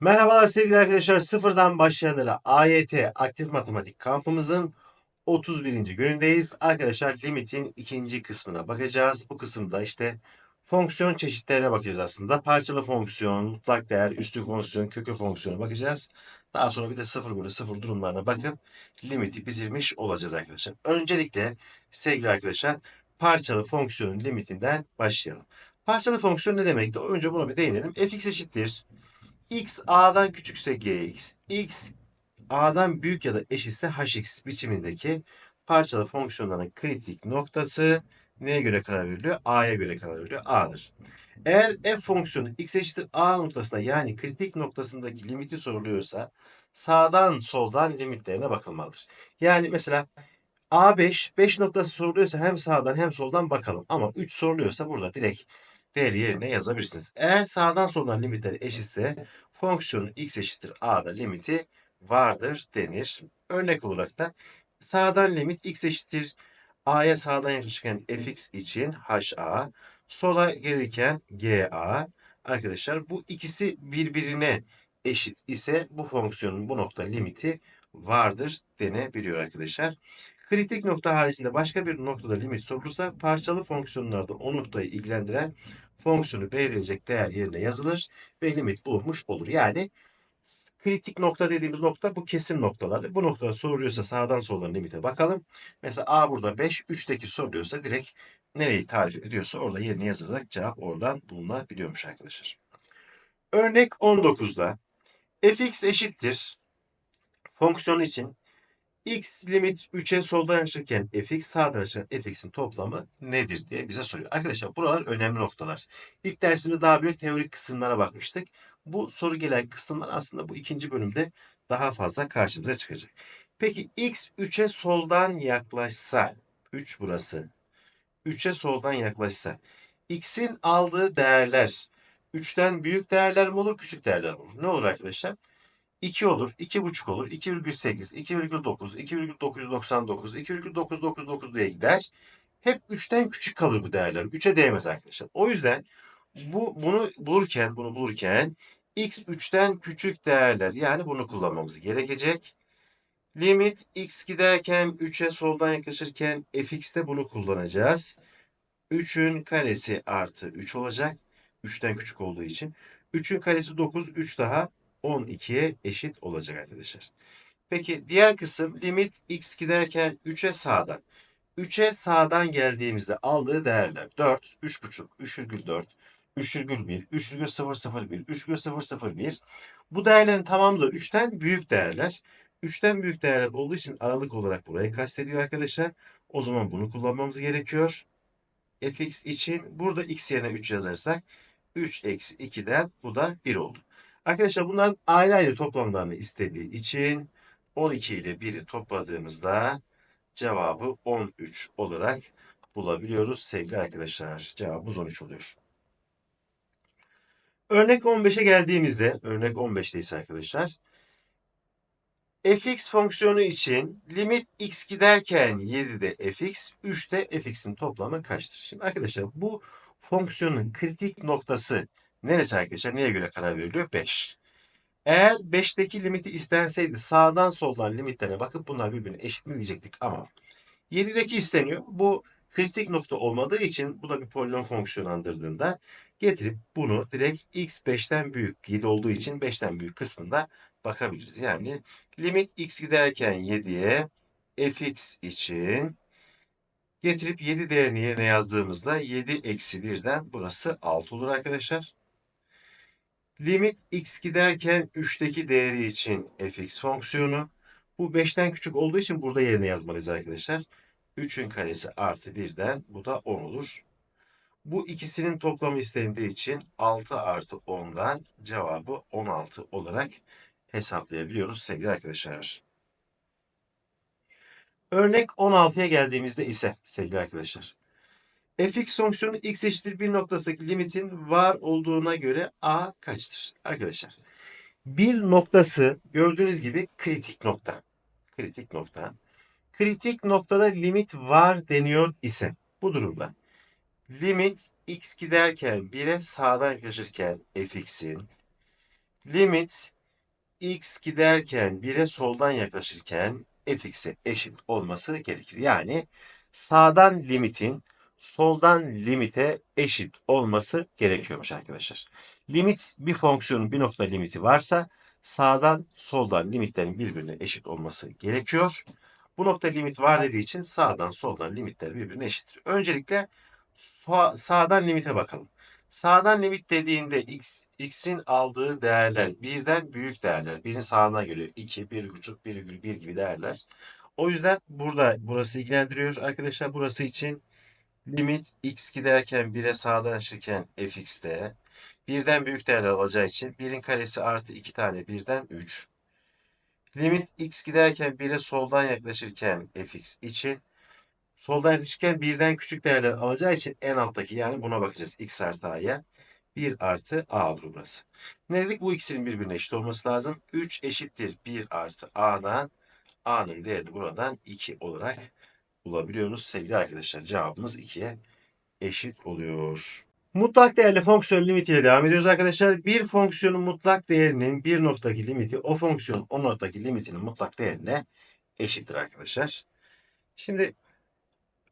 Merhabalar sevgili arkadaşlar. Sıfırdan başlayanlara AYT Aktif Matematik kampımızın 31. günündeyiz. Arkadaşlar limitin ikinci kısmına bakacağız. Bu kısımda işte fonksiyon çeşitlerine bakacağız aslında. Parçalı fonksiyon, mutlak değer, üstü fonksiyon, kökü fonksiyona bakacağız. Daha sonra bir de sıfır bölü sıfır durumlarına bakıp limiti bitirmiş olacağız arkadaşlar. Öncelikle sevgili arkadaşlar parçalı fonksiyonun limitinden başlayalım. Parçalı fonksiyon ne demekti? Önce buna bir değinelim. fx eşittir x a'dan küçükse gx, x a'dan büyük ya da eşitse hx biçimindeki parçalı fonksiyonların kritik noktası neye göre karar veriliyor? A'ya göre karar veriliyor. A'dır. Eğer f fonksiyonu x eşittir a noktasında yani kritik noktasındaki limiti soruluyorsa sağdan soldan limitlerine bakılmalıdır. Yani mesela A5, 5 noktası soruluyorsa hem sağdan hem soldan bakalım. Ama 3 soruluyorsa burada direkt değeri yerine yazabilirsiniz. Eğer sağdan soldan limitler eşitse fonksiyonun x eşittir a'da limiti vardır denir. Örnek olarak da sağdan limit x eşittir a'ya sağdan yaklaşırken fx için ha, sola gelirken ga. Arkadaşlar bu ikisi birbirine eşit ise bu fonksiyonun bu nokta limiti vardır denebiliyor arkadaşlar. Kritik nokta haricinde başka bir noktada limit sorulursa parçalı fonksiyonlarda o noktayı ilgilendiren fonksiyonu belirleyecek değer yerine yazılır ve limit bulunmuş olur. Yani kritik nokta dediğimiz nokta bu kesim noktaları. Bu noktada soruluyorsa sağdan soldan limite bakalım. Mesela A burada 5, 3'teki soruluyorsa direkt nereyi tarif ediyorsa orada yerine yazılarak cevap oradan bulunabiliyormuş arkadaşlar. Örnek 19'da fx eşittir fonksiyon için x limit 3'e soldan yaklaşırken fx sağdan yaklaşırken fx'in toplamı nedir diye bize soruyor. Arkadaşlar buralar önemli noktalar. İlk dersimde daha büyük teorik kısımlara bakmıştık. Bu soru gelen kısımlar aslında bu ikinci bölümde daha fazla karşımıza çıkacak. Peki x 3'e soldan yaklaşsa 3 burası 3'e soldan yaklaşsa x'in aldığı değerler 3'ten büyük değerler mi olur küçük değerler mi olur? Ne olur arkadaşlar? 2 olur, 2,5 olur, 2,8, 2,9, 2,999, 2,999 diye gider. Hep 3'ten küçük kalır bu değerler. 3'e değmez arkadaşlar. O yüzden bu bunu bulurken, bunu bulurken x 3'ten küçük değerler yani bunu kullanmamız gerekecek. Limit x giderken 3'e soldan yaklaşırken fx'te bunu kullanacağız. 3'ün karesi artı 3 olacak. 3'ten küçük olduğu için. 3'ün karesi 9, 3 daha 12'ye eşit olacak arkadaşlar. Peki diğer kısım limit x giderken 3'e sağdan. 3'e sağdan geldiğimizde aldığı değerler 4, 3,5, 3,4, 3,1, 3,001, 3,001. Bu değerlerin tamamı da 3'ten büyük değerler. 3'ten büyük değerler olduğu için aralık olarak burayı kastediyor arkadaşlar. O zaman bunu kullanmamız gerekiyor. fx için burada x yerine 3 yazarsak 3 eksi 2'den bu da 1 oldu. Arkadaşlar bunların ayrı ayrı toplamlarını istediği için 12 ile 1'i topladığımızda cevabı 13 olarak bulabiliyoruz sevgili arkadaşlar. Cevabımız 13 oluyor. Örnek 15'e geldiğimizde, örnek 15'teyiz arkadaşlar. fx fonksiyonu için limit x giderken 7'de fx, 3'te fx'in toplamı kaçtır? Şimdi arkadaşlar bu fonksiyonun kritik noktası neresi arkadaşlar? Neye göre karar veriliyor? 5. Eğer 5'teki limiti istenseydi sağdan soldan limitlerine bakıp bunlar birbirine eşit mi diyecektik ama 7'deki isteniyor. Bu kritik nokta olmadığı için bu da bir polinom fonksiyonu andırdığında getirip bunu direkt x 5'ten büyük 7 olduğu için 5'ten büyük kısmında bakabiliriz. Yani limit x giderken 7'ye fx için getirip 7 değerini yerine yazdığımızda 7 eksi 1'den burası 6 olur arkadaşlar. Limit x giderken 3'teki değeri için fx fonksiyonu. Bu 5'ten küçük olduğu için burada yerine yazmalıyız arkadaşlar. 3'ün karesi artı 1'den bu da 10 olur. Bu ikisinin toplamı istendiği için 6 artı 10'dan cevabı 16 olarak hesaplayabiliyoruz sevgili arkadaşlar. Örnek 16'ya geldiğimizde ise sevgili arkadaşlar fx fonksiyonu x eşittir 1 noktasındaki limitin var olduğuna göre a kaçtır? Arkadaşlar bir noktası gördüğünüz gibi kritik nokta. Kritik nokta. Kritik noktada limit var deniyor ise bu durumda limit x giderken 1'e sağdan yaklaşırken fx'in limit x giderken 1'e soldan yaklaşırken fx'e eşit olması gerekir. Yani sağdan limitin soldan limite eşit olması gerekiyormuş arkadaşlar. Limit bir fonksiyonun bir nokta limiti varsa sağdan soldan limitlerin birbirine eşit olması gerekiyor. Bu nokta limit var dediği için sağdan soldan limitler birbirine eşittir. Öncelikle sağ- sağdan limite bakalım. Sağdan limit dediğinde x'in aldığı değerler birden büyük değerler. Birin sağına geliyor. 2, 1,5, 1,1 gibi değerler. O yüzden burada burası ilgilendiriyor arkadaşlar. Burası için limit x giderken 1'e sağdan yaklaşırken fx'te birden büyük değerler alacağı için 1'in karesi artı 2 tane birden 3. Limit x giderken 1'e soldan yaklaşırken fx için soldan yaklaşırken birden küçük değerler alacağı için en alttaki yani buna bakacağız x artı a'ya. 1 artı a olur burası. Ne dedik? Bu ikisinin birbirine eşit olması lazım. 3 eşittir 1 artı a'dan a'nın değerini buradan 2 olarak bulabiliyoruz sevgili arkadaşlar. Cevabımız 2'ye eşit oluyor. Mutlak değerli fonksiyon limitiyle devam ediyoruz arkadaşlar. Bir fonksiyonun mutlak değerinin bir noktadaki limiti o fonksiyonun o noktadaki limitinin mutlak değerine eşittir arkadaşlar. Şimdi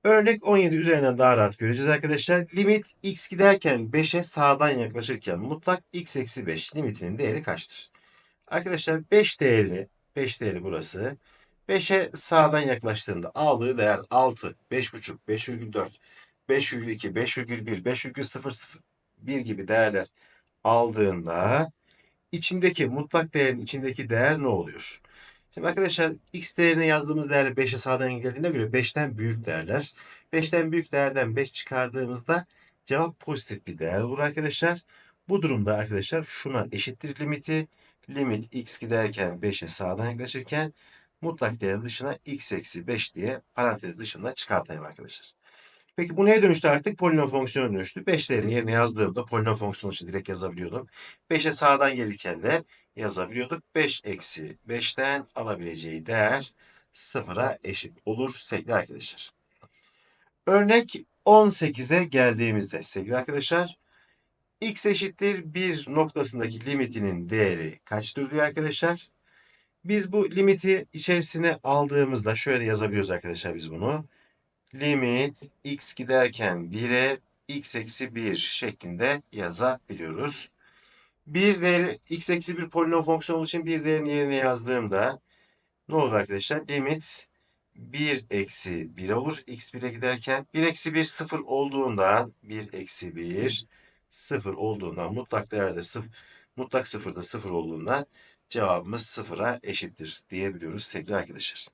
örnek 17 üzerinden daha rahat göreceğiz arkadaşlar. Limit x giderken 5'e sağdan yaklaşırken mutlak x eksi 5 limitinin değeri kaçtır? Arkadaşlar 5 değeri 5 değeri burası. 5'e sağdan yaklaştığında aldığı değer 6, 5,5, 5,4, 5,2, 5,1, 5,001 gibi değerler aldığında içindeki mutlak değerin içindeki değer ne oluyor? Şimdi arkadaşlar x değerine yazdığımız değer 5'e sağdan geldiğine göre 5'ten büyük değerler. 5'ten büyük değerden 5 çıkardığımızda cevap pozitif bir değer olur arkadaşlar. Bu durumda arkadaşlar şuna eşittir limiti. Limit x giderken 5'e sağdan yaklaşırken mutlak değerin dışına x eksi 5 diye parantez dışında çıkartayım arkadaşlar. Peki bu neye dönüştü artık? Polinom fonksiyona dönüştü. 5 değerini yerine yazdığımda polinom fonksiyonu için direkt yazabiliyordum. 5'e sağdan gelirken de yazabiliyorduk. 5 eksi 5'ten alabileceği değer sıfıra eşit olur sevgili arkadaşlar. Örnek 18'e geldiğimizde sevgili arkadaşlar x eşittir 1 noktasındaki limitinin değeri kaçtır diyor arkadaşlar. Biz bu limiti içerisine aldığımızda şöyle yazabiliyoruz arkadaşlar biz bunu. Limit x giderken 1'e x eksi 1 şeklinde yazabiliyoruz. Bir değeri x eksi 1 polinom fonksiyonu için bir değerin yerine yazdığımda ne olur arkadaşlar? Limit 1 eksi 1 olur. x 1'e giderken 1 eksi 1 0 olduğundan 1 eksi 1 0 olduğundan mutlak değerde 0 mutlak sıfırda 0 olduğundan cevabımız sıfıra eşittir diyebiliyoruz sevgili arkadaşlar.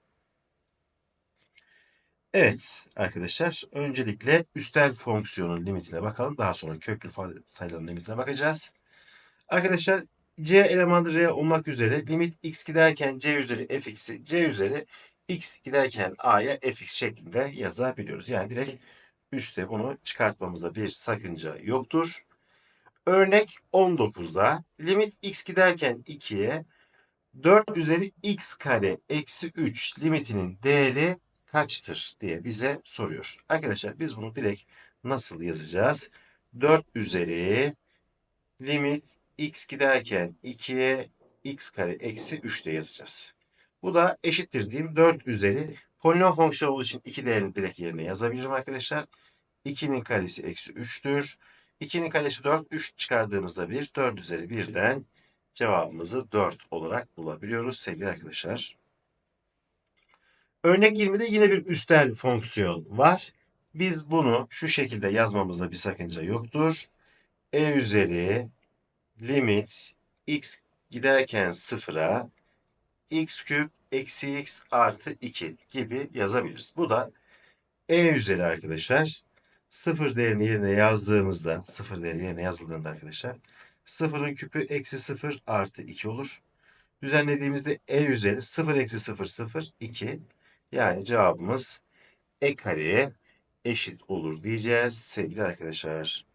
Evet arkadaşlar öncelikle üstel fonksiyonun limitine bakalım. Daha sonra köklü sayıların limitine bakacağız. Arkadaşlar c elemanı r olmak üzere limit x giderken c üzeri fx'i c üzeri x giderken a'ya fx şeklinde yazabiliyoruz. Yani direkt üstte bunu çıkartmamızda bir sakınca yoktur. Örnek 19'da limit x giderken 2'ye 4 üzeri x kare eksi 3 limitinin değeri kaçtır diye bize soruyor. Arkadaşlar biz bunu direkt nasıl yazacağız? 4 üzeri limit x giderken 2'ye x kare eksi 3 de yazacağız. Bu da eşittir diyeyim 4 üzeri polinom fonksiyonu olduğu için 2 değerini direkt yerine yazabilirim arkadaşlar. 2'nin karesi eksi 3'tür. 2'nin karesi 4, 3 çıkardığımızda 1, 4 üzeri 1'den cevabımızı 4 olarak bulabiliyoruz sevgili arkadaşlar. Örnek 20'de yine bir üstel fonksiyon var. Biz bunu şu şekilde yazmamızda bir sakınca yoktur. e üzeri limit x giderken sıfıra x küp eksi x artı 2 gibi yazabiliriz. Bu da e üzeri arkadaşlar. Sıfır değerini yerine yazdığımızda, sıfır değeri yerine yazıldığında arkadaşlar, sıfırın küpü eksi sıfır artı 2 olur. Düzenlediğimizde e üzeri 0 eksi 0 0 2 yani cevabımız e kareye eşit olur diyeceğiz sevgili arkadaşlar.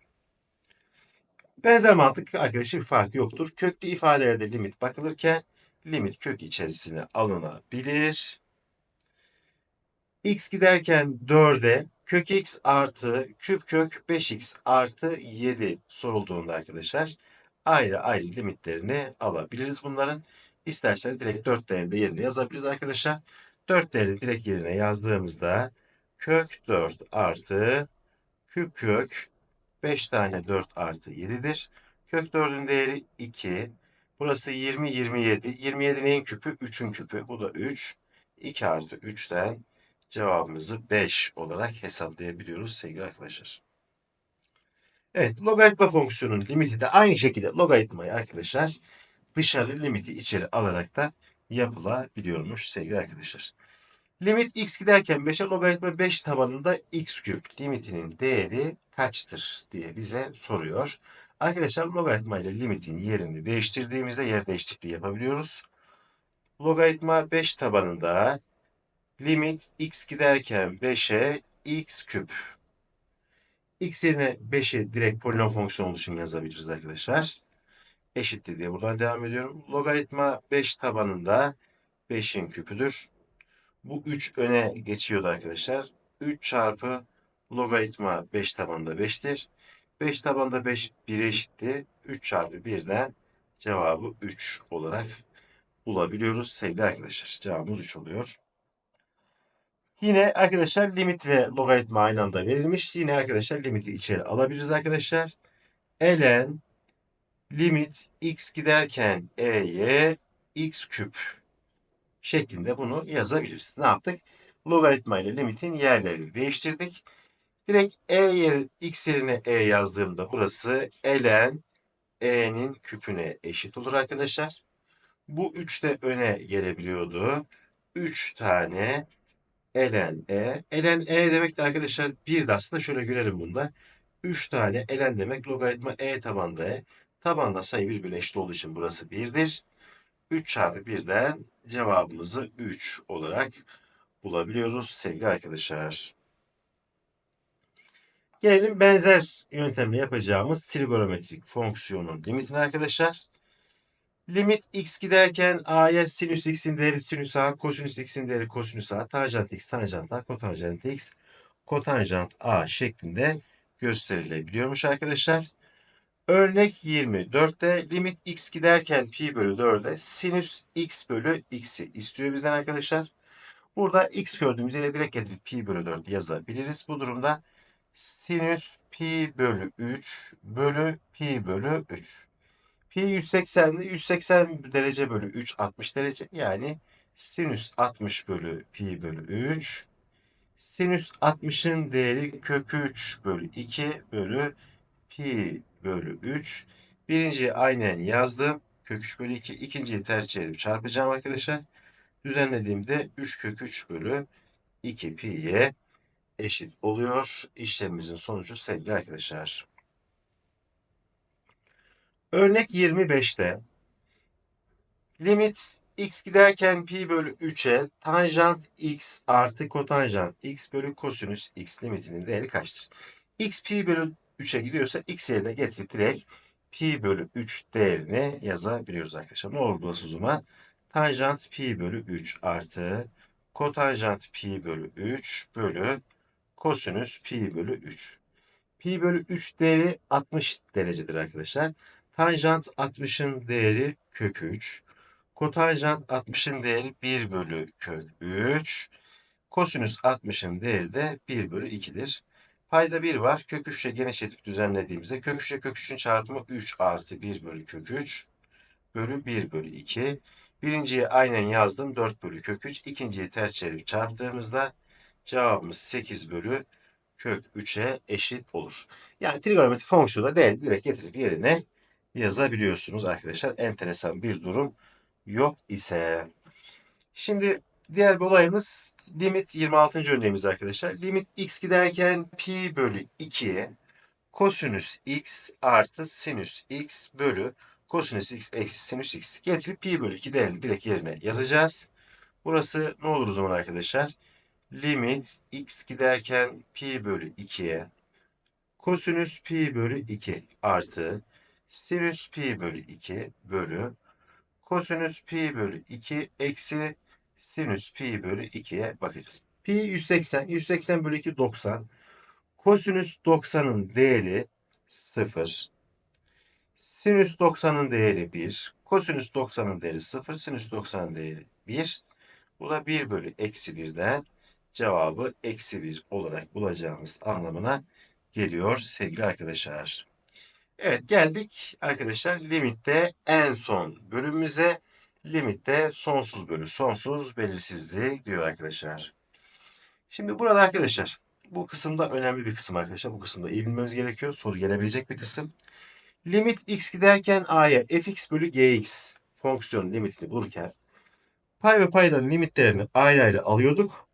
Benzer mantık arkadaşlar bir fark yoktur. Köklü ifadelerde limit bakılırken limit kök içerisine alınabilir. x giderken 4'e kök x artı küp kök 5x artı 7 sorulduğunda arkadaşlar ayrı ayrı limitlerini alabiliriz bunların. İsterseniz direkt 4 değerini de yerine yazabiliriz arkadaşlar. 4 değerini direkt yerine yazdığımızda kök 4 artı küp kök 5 tane 4 artı 7'dir. Kök 4'ün değeri 2. Burası 20, 27. 27 neyin küpü? 3'ün küpü. Bu da 3. 2 artı 3'ten cevabımızı 5 olarak hesaplayabiliyoruz sevgili arkadaşlar. Evet, logaritma fonksiyonunun limiti de aynı şekilde logaritmayı arkadaşlar dışarı limiti içeri alarak da yapılabiliyormuş sevgili arkadaşlar. Limit x giderken 5'e logaritma 5 tabanında x küp limitinin değeri kaçtır diye bize soruyor. Arkadaşlar logaritma ile limitin yerini değiştirdiğimizde yer değişikliği yapabiliyoruz. Logaritma 5 tabanında limit x giderken 5'e x küp. x yerine 5'i direkt polinom fonksiyonu için yazabiliriz arkadaşlar. Eşittir diye buradan devam ediyorum. Logaritma 5 tabanında 5'in küpüdür. Bu 3 öne geçiyordu arkadaşlar. 3 çarpı logaritma 5 tabanında 5'tir. 5 tabanda 5 1'e eşitti. 3 çarpı 1'den cevabı 3 olarak bulabiliyoruz sevgili arkadaşlar. Cevabımız 3 oluyor. Yine arkadaşlar limit ve logaritma aynı anda verilmiş. Yine arkadaşlar limiti içeri alabiliriz arkadaşlar. ln limit x giderken e'ye x küp şeklinde bunu yazabiliriz. Ne yaptık? Logaritma ile limitin yerlerini değiştirdik. Direkt e yer, x yerine e yazdığımda burası ln e'nin küpüne eşit olur arkadaşlar. Bu 3 de öne gelebiliyordu. 3 tane ln e. ln e demek de arkadaşlar bir de aslında şöyle görelim bunda. 3 tane ln demek logaritma e tabanda e. Tabanda sayı birbirine eşit olduğu için burası 1'dir. 3 çarpı 1'den cevabımızı 3 olarak bulabiliyoruz sevgili arkadaşlar. Gelelim benzer yöntemle yapacağımız trigonometrik fonksiyonun limitine arkadaşlar. Limit x giderken a'ya sinüs x'in değeri sinüs a, kosinüs x'in değeri kosinüs a, tanjant x, tanjant a, kotanjant x, kotanjant a şeklinde gösterilebiliyormuş arkadaşlar. Örnek 24'te limit x giderken pi bölü 4'e sinüs x bölü x'i istiyor bizden arkadaşlar. Burada x gördüğümüz yere direkt getirip pi bölü 4 yazabiliriz. Bu durumda sinüs pi bölü 3 bölü pi bölü 3. Pi 180'de 180 derece bölü 3 60 derece. Yani sinüs 60 bölü pi bölü 3. Sinüs 60'ın değeri kök 3 bölü 2 bölü pi bölü 3. Birinciyi aynen yazdım. Kök 3 bölü 2. İkinciyi ters çevirip çarpacağım arkadaşlar. Düzenlediğimde 3 kök 3 bölü 2 pi'ye eşit oluyor. İşlemimizin sonucu sevgili arkadaşlar. Örnek 25'te limit x giderken pi bölü 3'e tanjant x artı kotanjant x bölü kosinüs x limitinin değeri kaçtır? x pi bölü 3'e gidiyorsa x yerine getirip direkt pi bölü 3 değerini yazabiliyoruz arkadaşlar. Ne olur burası o? Tanjant pi bölü 3 artı kotanjant pi bölü 3 bölü kosinüs pi bölü 3. Pi bölü 3 değeri 60 derecedir arkadaşlar. Tanjant 60'ın değeri kök 3. Kotanjant 60'ın değeri 1 bölü kök 3. Kosinüs 60'ın değeri de 1 bölü 2'dir. Payda 1 var. Kök 3 ile genişletip düzenlediğimizde kök 3 ile kök 3'ün çarpımı 3 artı 1 bölü kök 3 bölü 1 bölü 2. Birinciyi aynen yazdım 4 bölü kök 3. İkinciyi ters çevirip çarptığımızda cevabımız 8 bölü kök 3'e eşit olur. Yani trigonometrik fonksiyonu değeri direkt getirip yerine yazabiliyorsunuz arkadaşlar. Enteresan bir durum yok ise. Şimdi diğer bir olayımız limit 26. örneğimiz arkadaşlar. Limit x giderken pi bölü 2'ye kosinüs x artı sinüs x bölü kosinüs x eksi sinüs x getirip pi bölü 2 değerini direkt yerine yazacağız. Burası ne olur o zaman arkadaşlar? Limit x giderken pi bölü 2'ye kosinüs pi bölü 2 artı sinüs pi bölü 2 bölü kosinüs pi bölü 2 eksi sinüs pi bölü 2'ye bakacağız. Pi 180, 180 bölü 2 90. Kosinüs 90'ın değeri 0. Sinüs 90'ın değeri 1. Kosinüs 90'ın değeri 0. Sinüs 90'ın değeri 1. Bu da 1 bölü eksi 1'den cevabı eksi 1 olarak bulacağımız anlamına geliyor sevgili arkadaşlar. Evet geldik arkadaşlar limitte en son bölümümüze. Limitte sonsuz bölü sonsuz belirsizliği diyor arkadaşlar. Şimdi burada arkadaşlar bu kısımda önemli bir kısım arkadaşlar. Bu kısımda iyi bilmemiz gerekiyor. Soru gelebilecek bir kısım. Limit x giderken a'ya fx bölü gx fonksiyon limitini bulurken pay ve paydanın limitlerini ayrı ayrı alıyorduk.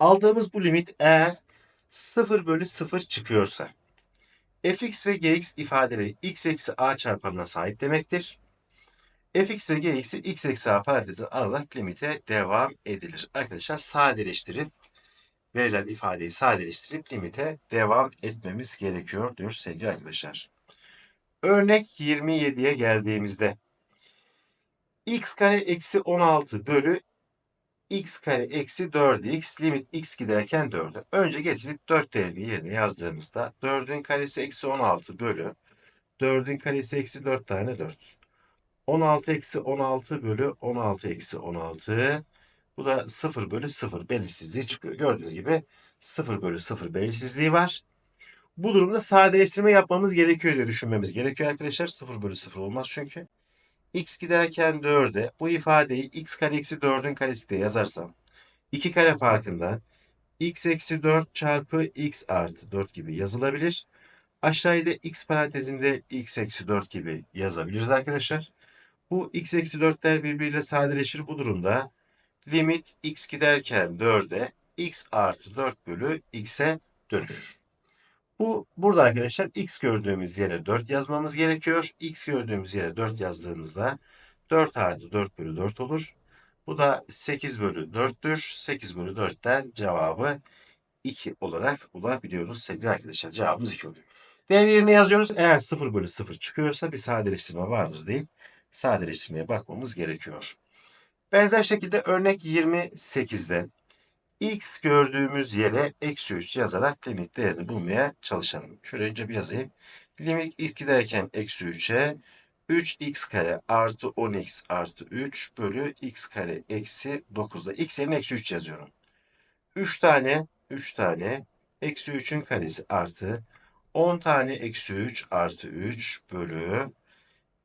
Aldığımız bu limit eğer 0 bölü 0 çıkıyorsa fx ve gx ifadeleri x eksi a çarpanına sahip demektir. fx ve gx'i x eksi a parantezine alarak limite devam edilir. Arkadaşlar sadeleştirip verilen ifadeyi sadeleştirip limite devam etmemiz gerekiyor diyor sevgili arkadaşlar. Örnek 27'ye geldiğimizde x kare eksi 16 bölü x kare eksi 4x limit x giderken 4'e. Önce getirip 4 değerini yerine yazdığımızda 4'ün karesi eksi 16 bölü 4'ün karesi eksi 4 tane 4. 16 eksi 16 bölü 16 eksi 16. Bu da 0 bölü 0 belirsizliği çıkıyor. Gördüğünüz gibi 0 bölü 0 belirsizliği var. Bu durumda sadeleştirme yapmamız gerekiyor diye düşünmemiz gerekiyor arkadaşlar. 0 bölü 0 olmaz çünkü. X giderken 4'e bu ifadeyi x kare eksi 4'ün karesi diye yazarsam 2 kare farkından x eksi 4 çarpı x artı 4 gibi yazılabilir. Aşağıda x parantezinde x eksi 4 gibi yazabiliriz arkadaşlar. Bu x eksi 4'ler birbiriyle sadeleşir bu durumda. Limit x giderken 4'e x artı 4 bölü x'e dönüşür. Bu burada arkadaşlar x gördüğümüz yere 4 yazmamız gerekiyor. x gördüğümüz yere 4 yazdığımızda 4 artı 4 bölü 4 olur. Bu da 8 bölü 4'tür. 8 bölü 4'ten cevabı 2 olarak bulabiliyoruz sevgili arkadaşlar. Cevabımız 2 oluyor. Değer yerine yazıyoruz. Eğer 0 bölü 0 çıkıyorsa bir sadeleştirme vardır deyip sadeleştirmeye bakmamız gerekiyor. Benzer şekilde örnek 28'de x gördüğümüz yere eksi 3 yazarak limit değerini bulmaya çalışalım. Şöyle önce bir yazayım. Limit x giderken eksi 3'e 3x kare artı 10x artı 3 bölü x kare eksi 9'da x yerine eksi 3 yazıyorum. 3 tane 3 tane eksi 3'ün karesi artı 10 tane eksi 3 artı 3 bölü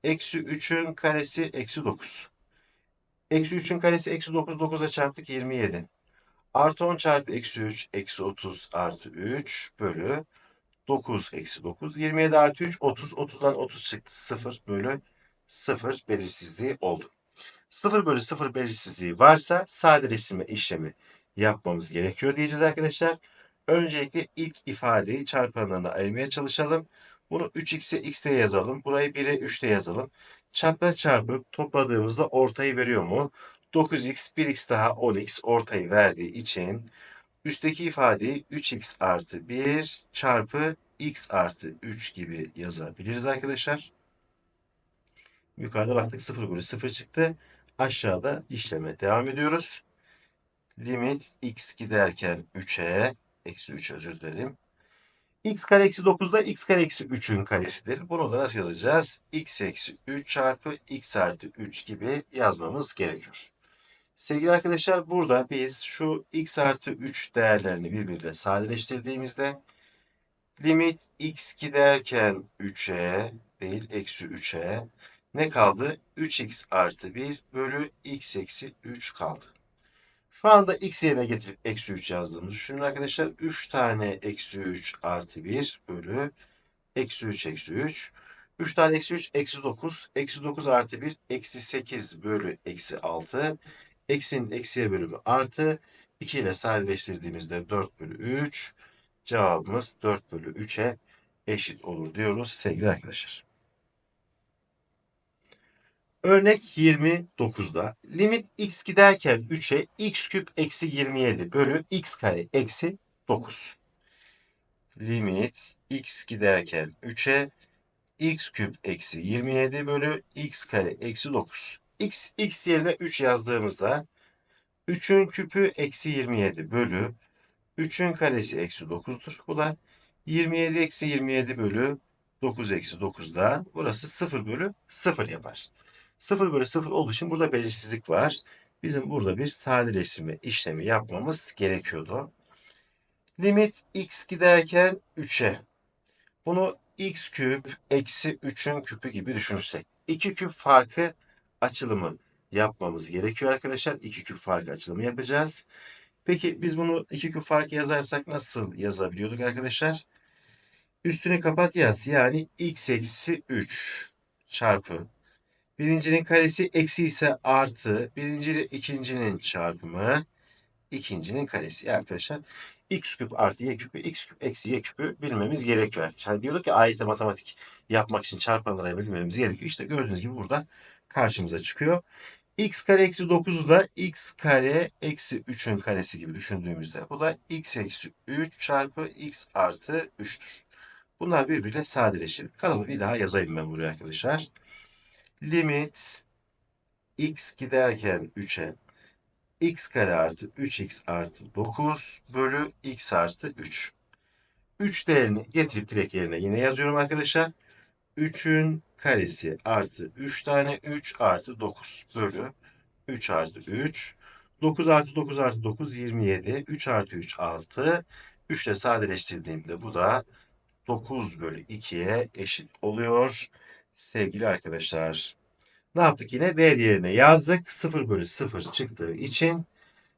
eksi 3'ün karesi eksi 9. Eksi 3'ün karesi eksi 9 9'a çarptık 27. Artı 10 çarpı eksi 3 eksi 30 artı 3 bölü 9 eksi 9. 27 artı 3 30. 30'dan 30 çıktı. 0 bölü 0 belirsizliği oldu. 0 bölü 0 belirsizliği varsa sadeleştirme işlemi yapmamız gerekiyor diyeceğiz arkadaşlar. Öncelikle ilk ifadeyi çarpanlarına ayırmaya çalışalım. Bunu 3x'e x'te yazalım. Burayı 1'e 3'te yazalım. Çapraz çarpıp topladığımızda ortayı veriyor mu? 9x 1x daha 10x ortayı verdiği için üstteki ifadeyi 3x artı 1 çarpı x artı 3 gibi yazabiliriz arkadaşlar. Yukarıda baktık 0 bölü 0 çıktı. Aşağıda işleme devam ediyoruz. Limit x giderken 3'e eksi 3 özür dilerim. x kare eksi 9'da x kare eksi 3'ün karesidir. Bunu da nasıl yazacağız? x eksi 3 çarpı x artı 3 gibi yazmamız gerekiyor. Sevgili arkadaşlar burada biz şu x artı 3 değerlerini birbiriyle sadeleştirdiğimizde limit x giderken 3'e değil eksi 3'e ne kaldı? 3x artı 1 bölü x eksi 3 kaldı. Şu anda x yerine getirip eksi 3 yazdığımızı düşünün arkadaşlar. 3 tane eksi 3 artı 1 bölü eksi 3 eksi 3. 3 tane eksi 3 eksi 9. Eksi 9 artı 1 eksi 8 bölü eksi 6. Eksinin eksiye bölümü artı 2 ile sadeleştirdiğimizde 4 bölü 3. Cevabımız 4 bölü 3'e eşit olur diyoruz sevgili arkadaşlar. Örnek 29'da limit x giderken 3'e x küp eksi 27 bölü x kare eksi 9. Limit x giderken 3'e x küp eksi 27 bölü x kare eksi 9. x, x yerine 3 yazdığımızda 3'ün küpü eksi 27 bölü 3'ün karesi eksi 9'dur. Bu da 27 eksi 27 bölü 9 eksi 9'da burası 0 bölü 0 yapar. 0 bölü 0 olduğu için burada belirsizlik var. Bizim burada bir sadeleştirme işlemi yapmamız gerekiyordu. Limit x giderken 3'e. Bunu x küp eksi 3'ün küpü gibi düşünürsek. 2 küp farkı açılımı yapmamız gerekiyor arkadaşlar. 2 küp farkı açılımı yapacağız. Peki biz bunu 2 küp farkı yazarsak nasıl yazabiliyorduk arkadaşlar? Üstünü kapat yaz. Yani x eksi 3 çarpı. Birincinin karesi eksi ise artı. Birinci ile ikincinin çarpımı. ikincinin karesi. Yani arkadaşlar x küp artı y küpü, x küp eksi y küpü bilmemiz gerekiyor. Hani diyorduk ki ayete matematik yapmak için çarpanları bilmemiz gerekiyor. İşte gördüğünüz gibi burada karşımıza çıkıyor. x kare eksi 9'u da x kare eksi 3'ün karesi gibi düşündüğümüzde bu da x eksi 3 çarpı x artı 3'tür. Bunlar birbiriyle sadeleşir. Kalanı bir daha yazayım ben buraya arkadaşlar. Limit x giderken 3'e x kare artı 3x artı 9 bölü x artı 3. 3 değerini getirip direkt yerine yine yazıyorum arkadaşlar. 3'ün karesi artı 3 tane 3 artı 9 bölü 3 artı 3. 9 artı 9 artı 9 27. 3 artı 3 6. 3 ile sadeleştirdiğimde bu da 9 bölü 2'ye eşit oluyor sevgili arkadaşlar. Ne yaptık yine? Değer yerine yazdık. 0 bölü 0 çıktığı için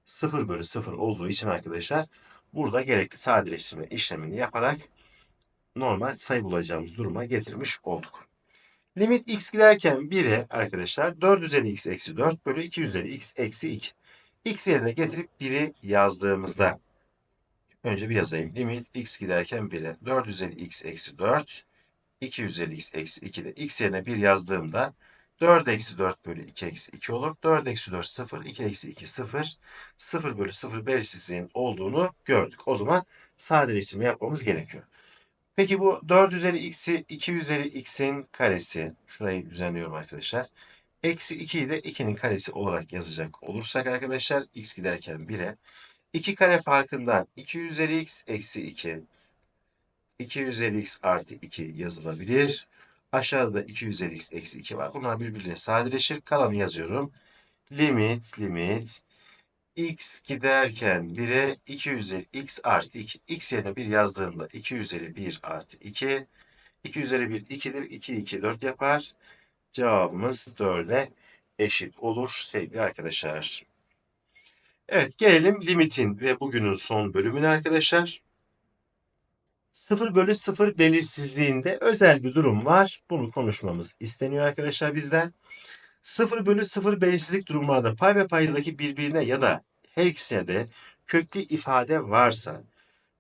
0 bölü 0 olduğu için arkadaşlar burada gerekli sadeleştirme işlemini yaparak normal sayı bulacağımız duruma getirmiş olduk. Limit x giderken 1'e arkadaşlar 4 üzeri x eksi 4 bölü 2 üzeri x eksi 2. x yerine getirip 1'i yazdığımızda önce bir yazayım. Limit x giderken 1'e 4 üzeri x eksi 4 2 üzeri x eksi 2'de x yerine 1 yazdığımda 4 eksi 4 bölü 2 eksi 2 olur. 4 eksi 4 0, 2 eksi 2 0. 0 bölü 0 belirsizliğin olduğunu gördük. O zaman sadeleştirme yapmamız gerekiyor. Peki bu 4 üzeri x'i 2 üzeri x'in karesi. Şurayı düzenliyorum arkadaşlar. Eksi 2'yi de 2'nin karesi olarak yazacak olursak arkadaşlar x giderken 1'e 2 kare farkından 2 üzeri x eksi 2 2 üzeri x artı 2 yazılabilir. Aşağıda da 2 üzeri x eksi 2 var. Bunlar birbirine sadeleşir. Kalanı yazıyorum. Limit, limit. X giderken 1'e 2 üzeri x artı 2. x yerine 1 yazdığımda 2 üzeri 1 artı 2. 2 üzeri 1 2'dir. 2, 2, 4 yapar. Cevabımız 4'e eşit olur sevgili arkadaşlar. Evet gelelim limitin ve bugünün son bölümüne arkadaşlar. 0 bölü 0 belirsizliğinde özel bir durum var. Bunu konuşmamız isteniyor arkadaşlar bizden. 0 bölü 0 belirsizlik durumlarda pay ve paydadaki birbirine ya da her ikisine de köklü ifade varsa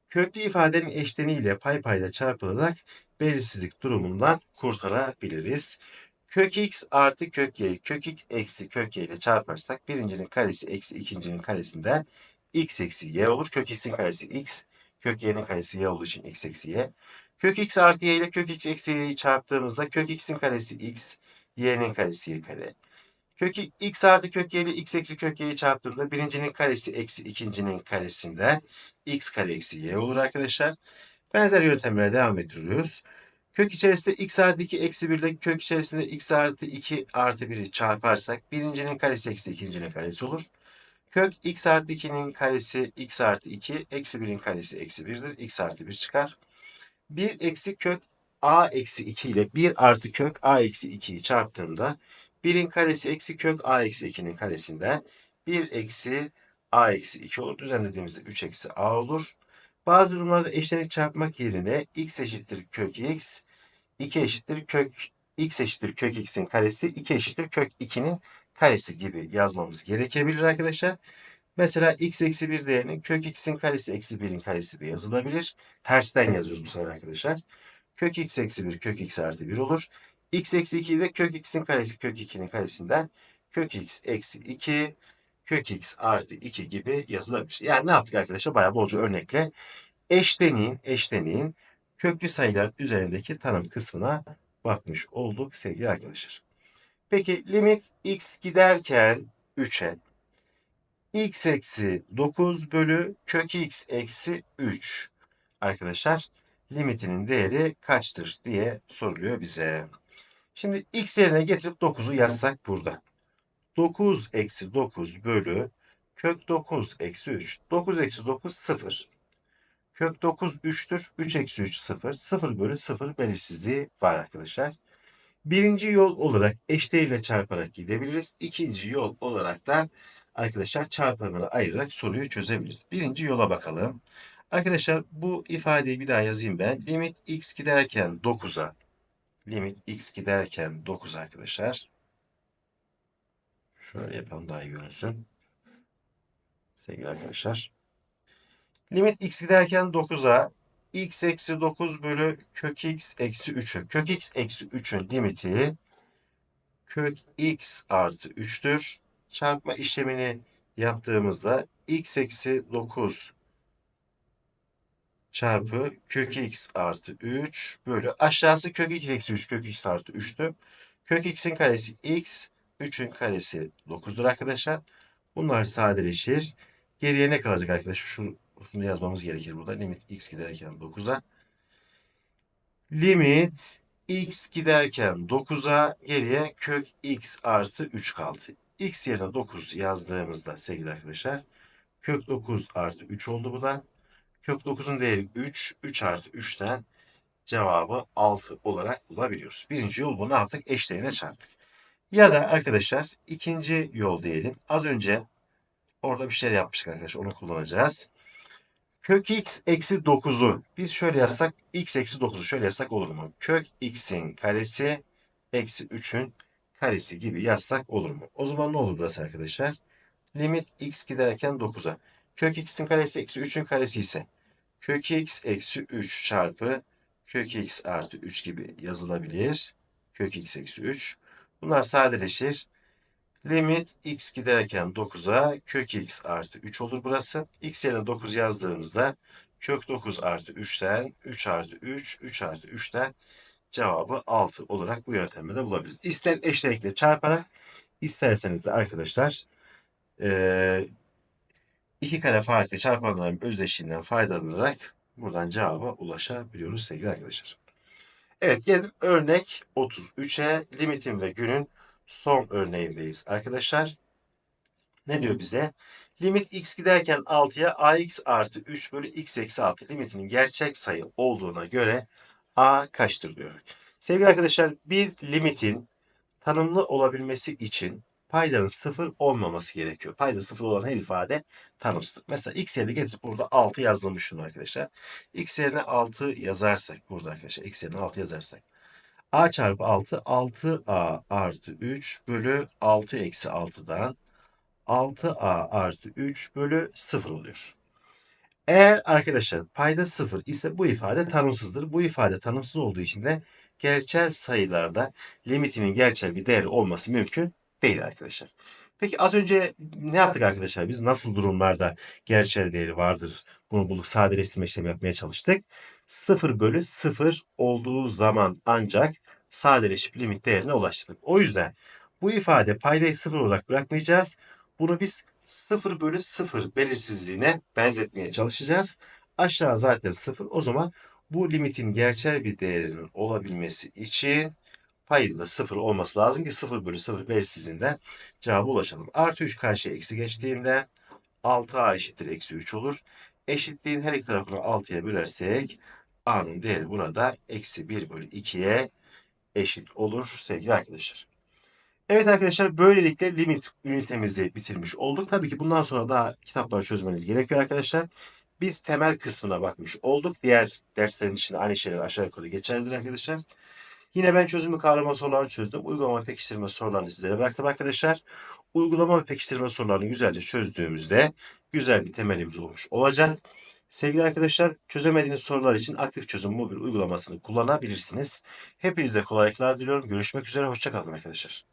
köklü ifadenin eşleniğiyle pay payda çarpılarak belirsizlik durumundan kurtarabiliriz. Kök x artı kök y, kök x eksi kök y ile çarparsak birincinin karesi eksi ikincinin karesinden x eksi y olur. Kök x'in karesi x, Kök y'nin karesi y olduğu için x eksi y. Kök x artı y ile kök x eksi y'yi çarptığımızda kök x'in karesi x, y'nin karesi y kare. Kök x artı kök y ile x eksi kök y'yi çarptığımda birincinin karesi eksi ikincinin karesinden x kare eksi y olur arkadaşlar. Benzer yöntemlere devam ettiriyoruz. Kök içerisinde x artı 2 eksi 1 ile kök içerisinde x artı 2 artı 1'i çarparsak birincinin karesi eksi ikincinin karesi olur. Kök x artı 2'nin karesi x artı 2, eksi 1'in karesi eksi 1'dir. x artı 1 çıkar. 1 eksi kök a eksi 2 ile 1 artı kök a eksi 2'yi çarptığımda 1'in karesi eksi kök a eksi 2'nin karesinden 1 eksi a eksi 2 olur. Düzenlediğimizde 3 eksi a olur. Bazı durumlarda eşlenik çarpmak yerine x eşittir kök x, 2 eşittir kök x eşittir kök x'in karesi, 2 eşittir kök 2'nin karesi gibi yazmamız gerekebilir arkadaşlar. Mesela x eksi 1 değerinin kök x'in karesi eksi 1'in karesi de yazılabilir. Tersten yazıyoruz bu sefer arkadaşlar. Kök x eksi 1 kök x artı 1 olur. x eksi 2'yi de kök x'in karesi kök 2'nin karesinden kök x eksi 2 kök x artı 2 gibi yazılabilir. Yani ne yaptık arkadaşlar? Bayağı bolca örnekle eşleniğin, eşleniğin köklü sayılar üzerindeki tanım kısmına bakmış olduk sevgili arkadaşlar. Peki limit x giderken 3'e x eksi 9 bölü kök x eksi 3 arkadaşlar limitinin değeri kaçtır diye soruluyor bize. Şimdi x yerine getirip 9'u yazsak burada. 9 eksi 9 bölü kök 9 eksi 3. 9 eksi 9 0. Kök 9 3'tür. 3 eksi 3 0. 0 bölü 0 belirsizliği var arkadaşlar. Birinci yol olarak eşdeğerle çarparak gidebiliriz. İkinci yol olarak da arkadaşlar çarpanları ayırarak soruyu çözebiliriz. Birinci yola bakalım. Arkadaşlar bu ifadeyi bir daha yazayım ben. Limit x giderken 9'a limit x giderken 9 arkadaşlar. Şöyle yapalım daha iyi görünsün. Sevgili arkadaşlar. Limit x giderken 9'a x eksi 9 bölü kök x eksi 3'ü. Kök x eksi 3'ün limiti kök x artı 3'tür. Çarpma işlemini yaptığımızda x eksi 9 çarpı kök x artı 3 bölü aşağısı kök x eksi 3 kök x artı 3'tü. Kök x'in karesi x, 3'ün karesi 9'dur arkadaşlar. Bunlar sadeleşir. Geriye ne kalacak arkadaşlar? Şu, şunu yazmamız gerekir burada. Limit x giderken 9'a. Limit x giderken 9'a geriye kök x artı 3 kaldı. x yerine 9 yazdığımızda sevgili arkadaşlar kök 9 artı 3 oldu bu da. Kök 9'un değeri 3. 3 artı 3'ten cevabı 6 olarak bulabiliyoruz. Birinci yol bu ne yaptık? Eşleğine çarptık. Ya da arkadaşlar ikinci yol diyelim. Az önce orada bir şeyler yapmıştık arkadaşlar. Onu kullanacağız. Kök x eksi 9'u biz şöyle yazsak x eksi 9'u şöyle yazsak olur mu? Kök x'in karesi eksi 3'ün karesi gibi yazsak olur mu? O zaman ne olur burası arkadaşlar? Limit x giderken 9'a. Kök x'in karesi eksi 3'ün karesi ise kök x eksi 3 çarpı kök x artı 3 gibi yazılabilir. Kök x eksi 3. Bunlar sadeleşir. Limit x giderken 9'a kök x artı 3 olur burası. x yerine 9 yazdığımızda kök 9 artı 3'ten 3 artı 3, 3 artı 3'ten cevabı 6 olarak bu yöntemle de bulabiliriz. İster eşlenikle çarparak isterseniz de arkadaşlar eee iki kare farklı çarpanların özdeşliğinden faydalanarak buradan cevaba ulaşabiliyoruz sevgili arkadaşlar. Evet gelin örnek 33'e limitin ve günün son örneğindeyiz arkadaşlar. Ne diyor bize? Limit x giderken 6'ya ax artı 3 bölü x eksi 6 limitinin gerçek sayı olduğuna göre a kaçtır diyor. Sevgili arkadaşlar bir limitin tanımlı olabilmesi için paydanın sıfır olmaması gerekiyor. Payda sıfır olan her ifade tanımsızdır. Mesela x yerine getirip burada 6 yazdığımı düşünün arkadaşlar. x yerine 6 yazarsak burada arkadaşlar x yerine 6 yazarsak a çarpı 6 6a artı 3 bölü 6 eksi 6'dan 6a artı 3 bölü 0 oluyor. Eğer arkadaşlar payda 0 ise bu ifade tanımsızdır. Bu ifade tanımsız olduğu için de gerçel sayılarda limitinin gerçel bir değeri olması mümkün değil arkadaşlar. Peki az önce ne yaptık arkadaşlar? Biz nasıl durumlarda gerçel değeri vardır? Bunu bulup sadeleştirme işlemi yapmaya çalıştık. 0 bölü 0 olduğu zaman ancak sadeleşip limit değerine ulaştık. O yüzden bu ifade paydayı 0 olarak bırakmayacağız. Bunu biz 0 bölü 0 belirsizliğine benzetmeye çalışacağız. Aşağı zaten 0. O zaman bu limitin gerçel bir değerinin olabilmesi için payında 0 olması lazım ki 0 bölü 0 belirsizliğinden cevaba ulaşalım. Artı 3 karşıya eksi geçtiğinde 6a eşittir eksi 3 olur. Eşitliğin her iki tarafını 6'ya bölersek a'nın değeri burada eksi 1 bölü 2'ye eşit olur sevgili arkadaşlar. Evet arkadaşlar böylelikle limit ünitemizi bitirmiş olduk. Tabii ki bundan sonra daha kitapları çözmeniz gerekiyor arkadaşlar. Biz temel kısmına bakmış olduk. Diğer derslerin içinde aynı şeyler aşağı yukarı geçerlidir arkadaşlar. Yine ben çözümü kavrama sorularını çözdüm. Uygulama ve pekiştirme sorularını sizlere bıraktım arkadaşlar. Uygulama ve pekiştirme sorularını güzelce çözdüğümüzde güzel bir temelimiz olmuş olacak. Sevgili arkadaşlar, çözemediğiniz sorular için aktif çözüm mobil uygulamasını kullanabilirsiniz. Hepinize kolaylıklar diliyorum. Görüşmek üzere, hoşçakalın arkadaşlar.